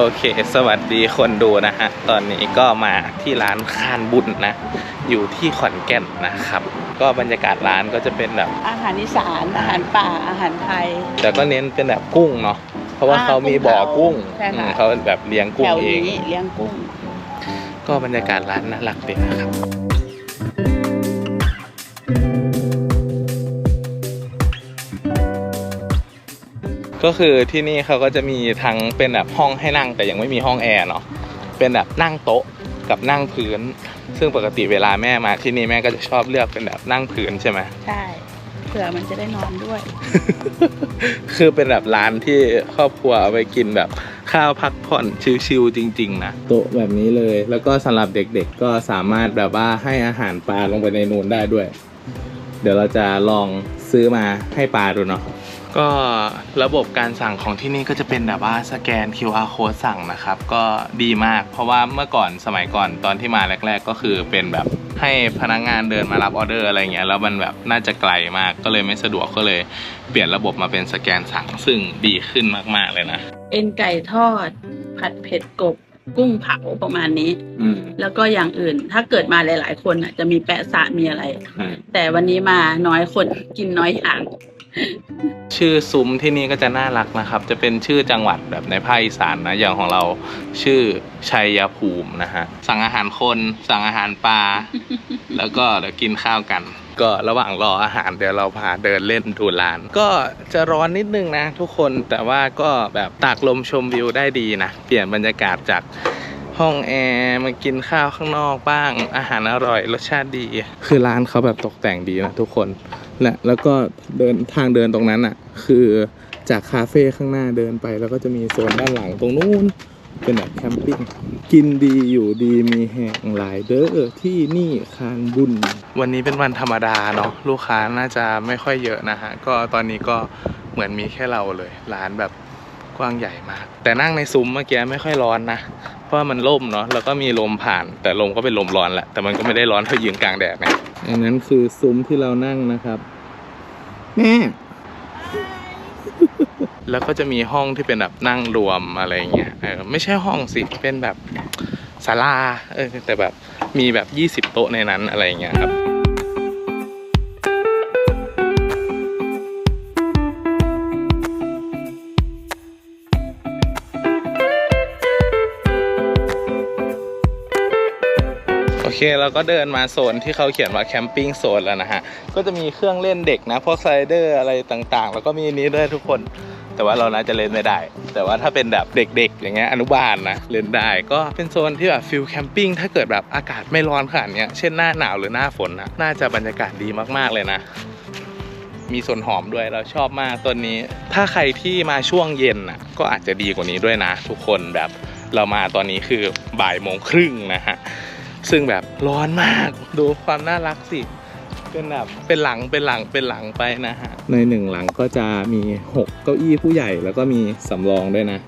โอเค สวัสดีคนดูนะฮะ ตอนนี้ก็มาที่ร้านคานบุญนะ อยู่ที่ขอนแก่นนะครับ ก็บรรยากาศร้านก็จะเป็นแบบ อาหารอีสาน อาหารป่า อาหารไทย แต่ก็เน้นเป็นแบบกุ้งเนาะ เพราะว่าอ่าเขามีบ่อกุ้งใช่ค่ะ อืมเขาแบบเลี้ยงกุ้แถงวเอง นี้เลี้ยงกุ้ง ก็บรรยากาศร้านน่ารักดีนะครับ ก็คือที่นี่เขาก็จะมีทั้งเป็นแบบห้องให้นั่งแต่ยังไม่มีห้องแอร์เนาะเป็นแบบนั่งโต๊ะกับนั่งพื้น ซึ่งปกติเวลาแม่มาที่นี่แม่ก็จะชอบเลือกเป็นแบบนั่งพื้นใช่ไหมใช่เผื่อมันจะได้นอนด้วย คือเป็นแบบร้านที่ครอบครัวเอาไปกินแบบข้าวพักผ่อนชิลๆจริง ๆ นะโต๊ะแบบนี้เลย แล้วก็สำหรับเด็กๆ ก็สามารถแบบว่าให้อาหารปลาลงไปในนูนได้ด้วย เดี๋ยวเราจะลองซื้อมาให้ปลาดูเนาะ ก็ระบบการสั่งของที่นี่ก็จะเป็นแบบว่าสแกน QR code สั่งนะครับ ก็ดีมากเพราะว่าเมื่อก่อนสมัยก่อนตอนที่มาแรก ๆ ก็คือเป็นแบบให้พนักงานเดินมารับออเดอร์อะไรเงี้ยแล้วมันแบบน่าจะไกลมากก็เลยไม่สะดวกก็เลยเปลี่ยนระบบมาเป็นสแกนสั่งซึ่งดีขึ้นมากๆเลยนะ เอ็นไก่ทอด ผัดเผ็ดกบ กุ้งเผาประมาณนี้ อืมแล้วก็อย่างอื่น ถ้าเกิดมาหลาย ๆ คนอะ จะมีแปะสะมีอะไร ใช่แต่วันนี้มาน้อยคนกินน้อยอย่าง ชื่อซุ้มที่นี่ก็จะน่ารักนะครับ จะเป็นชื่อจังหวัดแบบในภาคอีสานนะ อย่างของเราชื่อชัยภูมินะฮะ สั่งอาหารคน สั่งอาหารปลา แล้วก็เดี๋ยวกินข้าวกัน ก็ระหว่างรออาหารเดี๋ยวเราพาเดินเล่นดูร้าน ก็จะร้อนนิดนึงนะทุกคนแต่ว่าก็แบบตากลมชมวิวได้ดีนะ เปลี่ยนบรรยากาศจากห้องแอร์มากินข้าวข้างนอกบ้าง อาหารอร่อยรสชาติดี คือร้านเขาแบบตกแต่งดีนะทุกคนและแล้วก็เดินทางเดินตรงนั้นอะ คือจากคาเฟ่ข้างหน้าเดินไป แล้วก็จะมีโซนด้านหลังตรงนู้น เป็นแบบแคมปิ้งกินดีอยู่ดีมีแห่งหลายเด้อที่นี่คานบุญ วันนี้เป็นวันธรรมดาเนาะลูกค้าน่าจะไม่ค่อยเยอะนะฮะ ก็ตอนนี้ก็เหมือนมีแค่เราเลย ร้านแบบกว้างใหญ่มาก แต่นั่งในซุ้มเมื่อกี้ไม่ค่อยร้อนนะ เพราะว่ามันร่มเนาะแล้วก็มีลมผ่าน แต่ลมก็เป็นลมร้อนแหละแต่มันก็ไม่ได้ร้อนเท่ายืนกลางแดดนะอันนั้นคือซุ้มที่เรานั่งนะครับแม่ แล้วก็จะมีห้องที่เป็นแบบนั่งรวมอะไรเงี้ยเออไม่ใช่ห้องสิเป็นแบบศาลาเออแต่แบบมีแบบ 20 โต๊ะในนั้นอะไรเงี้ยครับ เคเราก็เดินมาโซนที่เขาเขียนว่าแคมปิ้งโซนแล้วนะฮะ ก็จะมีเครื่องเล่นเด็กนะ พวกสไลเดอร์อะไรต่างๆ แล้วก็มีนี้ด้วยทุกคน แต่ว่าเราน่าจะเล่นไม่ได้ แต่ว่าถ้าเป็นแบบเด็ก ๆ อย่างเงี้ยอนุบาลนะเล่นได้ก็เป็นโซนที่แบบฟิลแคมปิ้งถ้าเกิดแบบอากาศไม่ร้อนขนาดเนี้ยเช่นหน้าหนาวหรือหน้าฝนนะน่าจะบรรยากาศดีมากๆเลยนะมีส่วนหอมด้วยเราชอบมากตัวนี้ ถ้าใครที่มาช่วงเย็นน่ะก็อาจจะดีกว่านี้ด้วยนะ ทุกคนแบบเรามาตอนนี้คือบ่ายโมงครึ่งนะฮะ ซึ่งแบบร้อนมากดูความน่ารักสิเป็นแบบเป็นหลังเป็นหลังเป็นหลังไปนะฮะในหนึ่งหลังก็จะมี6เก้าอี้ผู้ใหญ่แล้วก็มีสำรองด้วยนะ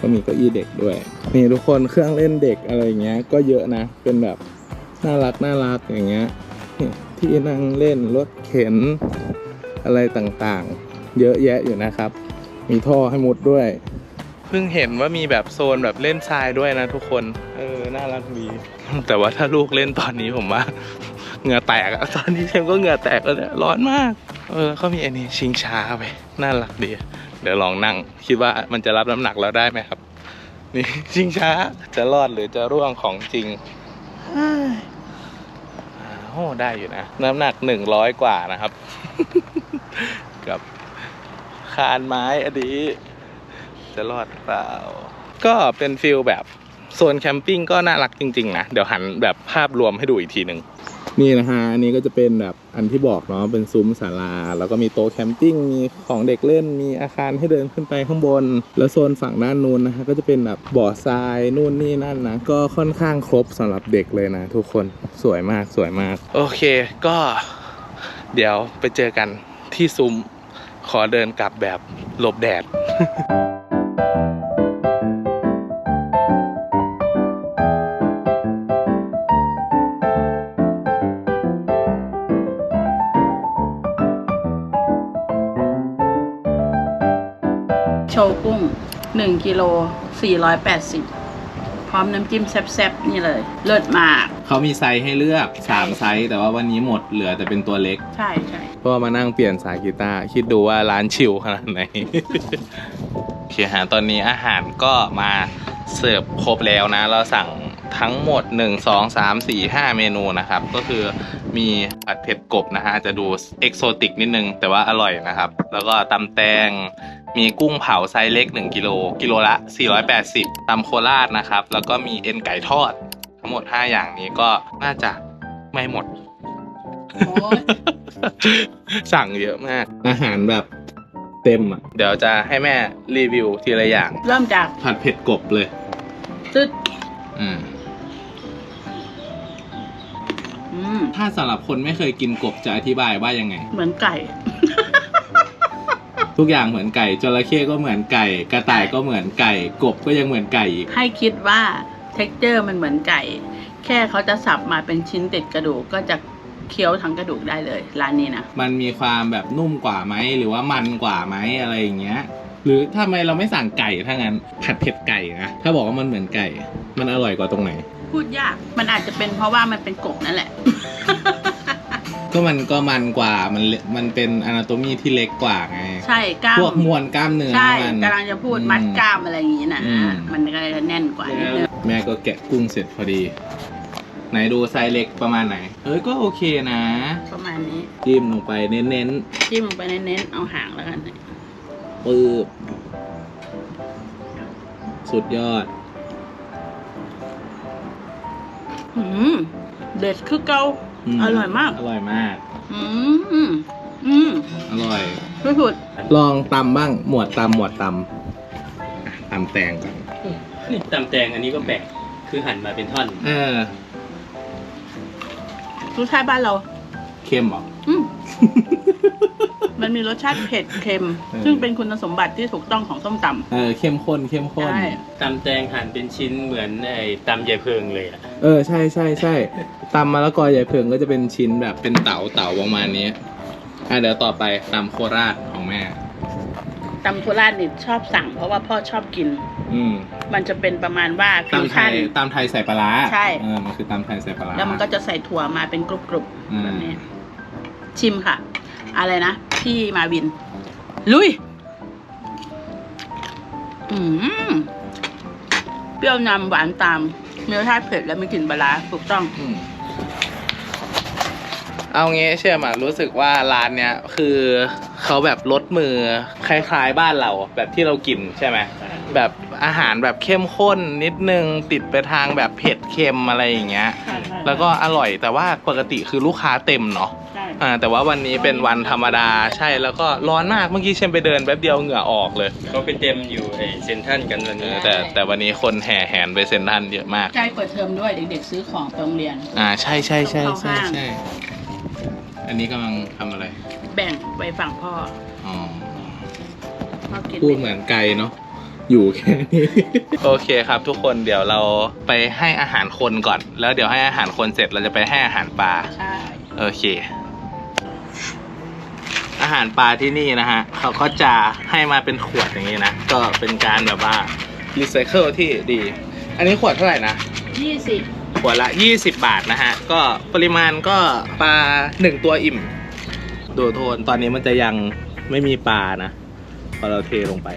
ก็มีเก้าอี้เด็กด้วยนี่ทุกคนเครื่องเล่นเด็กอะไรเงี้ยก็เยอะนะ เป็นแบบน่ารักน่ารักอย่างเงี้ยที่นั่งเล่นรถเข็นอะไรต่างๆ เยอะแยะอยู่นะครับ มีท่อให้มุดด้วย เพิ่งเห็นว่ามีแบบโซนแบบเล่นทรายด้วยนะทุกคน เออ น่ารักดี แต่ว่าถ้าลูกเล่นตอนนี้ผมว่าเหงื่อแตกอะตอนนี้เชมก็เหงื่อแตกแล้วเนี่ยร้อนมาก เออเขามีอันนี้ชิงช้าไปน่ารักดี เดี๋ยวลองนั่ง คิดว่ามันจะรับน้ำหนักเราได้ไหมครับ นี่ชิงช้าจะรอดหรือจะร่วงของจริงโอ้ได้อยู่นะ น้ำหนักหนึ่งร้อยกว่านะครับ กับคานไม้อันนี้ จะรอดหรือเปล่า ก็เป็นฟิลแบบโซนแคมปิ้งก็น่ารักจริง ๆ นะ เดี๋ยวหันแบบภาพรวมให้ดูอีกทีหนึ่งนี่นะฮะอันนี้ก็จะเป็นแบบอันที่บอกเนาะเป็นซุ้มศาลา แล้วก็มีโต๊ะแคมปิ้งมีของเด็กเล่นมีอาคารให้เดินขึ้นไปข้างบน แล้วโซนฝั่งด้านนู้นนะฮะก็จะเป็นแบบบ่อทรายนู่นนี่นั่นนะก็ค่อนข้างครบสำหรับเด็กเลยนะ ทุกคนสวยมากสวยมาก โอเคก็ เดี๋ยวไปเจอกันที่ซุ้มขอเดินกลับแบบหลบแดด โชว์กุ้งหนึ่งกิโลสี่ร้อยแปดสิบพร้อมน้ำจิ้มแซ่บๆ นี่เลย เลิศมาก เขามีไซส์ให้เลือก 3 ไซส์ แต่ว่าวันนี้หมดเหลือแต่เป็นตัวเล็ก ใช่ใช่ก็มานั่งเปลี่ยนสายกีตาร์คิดดูว่าร้านชิลขนาดไหน โอเคฮะตอนนี้อาหารก็มาเสิร์ฟครบแล้วนะ เราสั่งทั้งหมด 1 2 3 4 5 เมนูนะครับ ก็คือมีผัดเผ็ดกบนะฮะอาจจะดูเอกโซติกนิดนึง แต่ว่าอร่อยนะครับ แล้วก็ตำแตง มีกุ้งเผาไซส์เล็ก 1 กิโลกิโลละ 480ตำโคราชนะครับ แล้วก็มีเอ็นไก่ทอด ทั้งหมด 5 อย่างนี้ก็น่าจะไม่หมดโอ้ยสั่งเยอะมาก อาหารแบบเต็มอะ เดี๋ยวจะให้แม่รีวิวทีละอย่าง เริ่มจากผัดเผ็ดกบเลย ตึ๊ดอืมอืมถ้าสำหรับคนไม่เคยกินกบจะอธิบายว่ายังไง เหมือนไก่ ทุกอย่างเหมือนไก่จระเข้ก็เหมือนไก่ กระต่ายก็เหมือนไก่ กบก็ยังเหมือนไก่อีก ให้คิดว่า t e x t อร์มันเหมือนไก่ แค่เขาจะสับมาเป็นชิ้นติดกระดูกก็จะเคี้ยวทั้งกระดูกได้เลย ร้านนี้นะ มันมีความแบบนุ่มกว่าไหมหรือว่ามันกว่าไหมอะไรอย่างเงี้ย หรือทำไมเราไม่สั่งไก่ถ้างั้นผัดเผ็ดไก่นะถ้าบอกว่ามันเหมือนไก่ มันอร่อยกว่าตรงไหน พูดยากมันอาจจะเป็นเพราะว่ามันเป็นกบนั่นแหละ ก็มันก็มันกว่ามันเลมันเป็นอนาโตมีที่เล็กกว่าไง ใช่กล้ามพวกมวลกล้ามเนื้อใช่มัน กำลังจะพูดอืมัดกล้ามอะไรอย่างนี้นะอืม มันก็เลยแน่นกว่านิดนึงแม่ก็แกะกุ้งเสร็จพอดี ไหนดูไซส์เล็กประมาณไหน เอ้ยก็โอเคนะประมาณนี้จิ้มลงไปเน้นจิ้มลงไปเน้นๆเอาหางแล้วกัน ๆปื๊บสุดยอด อืมเด็ดคือเกา มอร่อยมาก อร่อยมาก อืมอืมอร่อย ไม่พูดลองตำบ้าง หมวดตำหมวดตำอะตำแตงก่อนนี่ตำแตงอันนี้ก็แปลกคือหั่นมาเป็นท่อนเออรสชาติบ้านเรา เค็มเหรออืมมันมีรสชาติเผ็ดเค็มเออซึ่งเป็นคุณสมบัติที่ถูกต้องของส้มตเออเข้มข้นเข้มำข้นใช่ตำแตงหั่นเป็นชิ้นเหมือนไอ้ตำใยเพิงเลยอะเออใช่ใช่ใช่ตำมะละกอใหญ่เพิงก็จะเป็นชิ้นแบบเป็นเต๋าเต๋าประมาณนี้ อะเดี๋ยวต่อไปตำโคราชของแม่ ตำโคราชนี่ชอบสั่ง เพราะว่าพ่อชอบกิน อืมมันจะเป็นประมาณว่าฟิวตำไทชั่นยตำไทยใส่ปลาร้าใช่ เออมันคือตำไทยใส่ปลาร้า แล้วมันก็จะใส่ถั่วมาเป็นกรุบอืม ๆแบบนี้ ชิมค่ะ อะไรนะ พี่มาวิน ลุย อืมเปรี้ยวนำหวานตามมีรสชาติเผ็ดและไม่กลิ่นปลาร้าถูกต้อง อืม เอางี้เชื่อมารู้สึกว่าร้านเนี้ยคือเขาแบบลดมือคล้ายๆบ้านเราแบบที่เรากินใช่ไหมแบบอาหารแบบเข้มข้นนิดนึงติดไปทางแบบเผ็ดเค็มอะไรอย่างเงี้ย แล้วก็อร่อยแต่ว่าปกติคือลูกค้าเต็มเนาะใช่อ่าแต่ว่าวันนี้เป็นวันธรรมดาใช่แล้วก็ร้อนมากเมื่อกี้เชมไปเดินแป๊บเดียวเหงื่อออกเลยเขาไปเต็มอยู่ไอ้เซนทรันกันวันเอนี้อแต่แต่วันนี้คนแห่แหนไปเซ็นทรันเยอะมากใกล้เปิดเทอมด้วยเด็กๆซื้อของไปโรงเรียนอ่าใช่ใช่ใช่ต้องใช่เข้าห้างใช่ อันนี้กำลังทำอะไร แบ่งไปฝั่งพ่อ อ๋อ พ่อกินพูดเหมือนไกลเนาะ อยู่แค่นี้ โอเคครับทุกคนเดี๋ยวเราไปให้อาหารคนก่อน แล้วเดี๋ยวให้อาหารคนเสร็จเราจะไปให้อาหารปลา ใช่โอเค อาหารปลาที่นี่นะฮะ เขาก็จะให้มาเป็นขวดอย่างนี้นะ ก็เป็นการแบบว่ารีไซเคิลที่ดี อันนี้ขวดเท่าไหร่นะ ยี่สิบ ขวดละ 20 บาทนะฮะ ก็ปริมาณก็ปลาหนึ่งตัวอิ่ม ดูโทนตอนนี้มันจะยังไม่มีปลานะ พอเราเทลงไป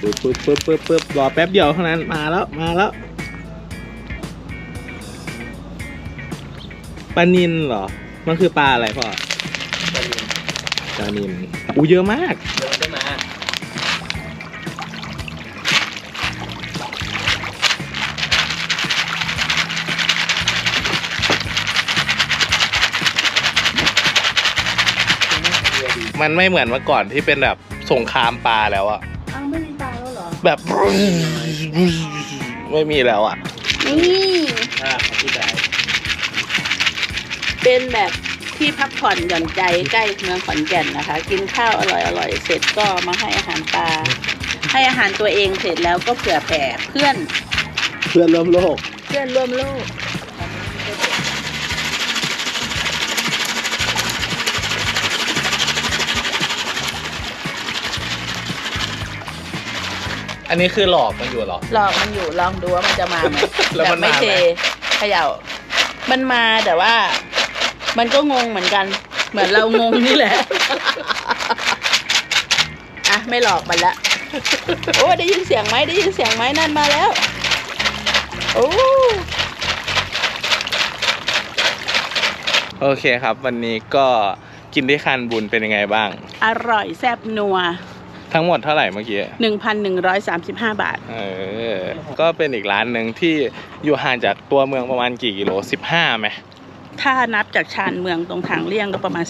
ปึ๊บปึ๊บปึ๊บปึ๊บปึ๊บรอแป๊บเดียวเท่านั้นมาแล้วมาแล้วปลานินเหรอ มันคือปลาอะไรพ่อปลานินอู้เยอะมากเดี๋ยวมันจะ มามันไม่เหมือนเมื่อก่อนที่เป็นแบบสงครามปลาแล้วอะอ้าวไม่มีปลาแล้วเหรอ แบบ ไม่มีแล้วอะนี่ถ้าอธิบายเป็นแบบที่พักผ่อนหย่อนใจใกล้เมืองขอนแก่นนะคะ กินข้าวอร่อยอร่อยๆเสร็จก็มาให้อาหารปลาให้อาหารตัวเองเสร็จแล้วก็เผื่อแผ่เพื่อนเพื่อนร่วมโลก เพื่อนร่วมโลก อันนี้คือหลอกมันอยู่เหรอ ลองมันอยู่ลองดูว่ามันจะมาไหมแล้วมันบบไม่มาไหม เทเขย่า มันมาแต่ว่า มันก็งงเหมือนกัน เหมือนเรางงนี่แหละ อะไม่หลอกมันละ โอ้ได้ยินเสียงไหมได้ยินเสียงไหมนั่นมาแล้ว โอ้ โอเคครับ วันนี้ก็กินที่คานบุญเป็นยังไงบ้าง อร่อยแซ่บนัว ทั้งหมดเท่าไหร่เมื่อกี้ 1,135 บาท เออ ก็เป็นอีกร้านหนึ่งที่อยู่ห่างจากตัวเมืองประมาณกี่กิโลสิบห้าไหม ถ้านับจากชานเมืองตรงทางเลี่ยงก็ประมาณ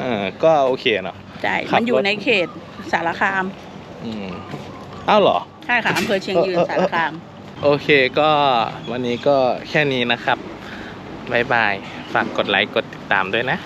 เออ ก็โอเคเนาะ15ใช่ขับรถมันอยู่ในเขตสารคาม อืมอ้าวเหรอ ใช่ค่ะอำเภอเชียงยืนเออเออสารคาม โอเคก็วันนี้ก็แค่นี้นะครับบ๊ายบาย ฝากกดไลค์กดติดตามด้วยนะ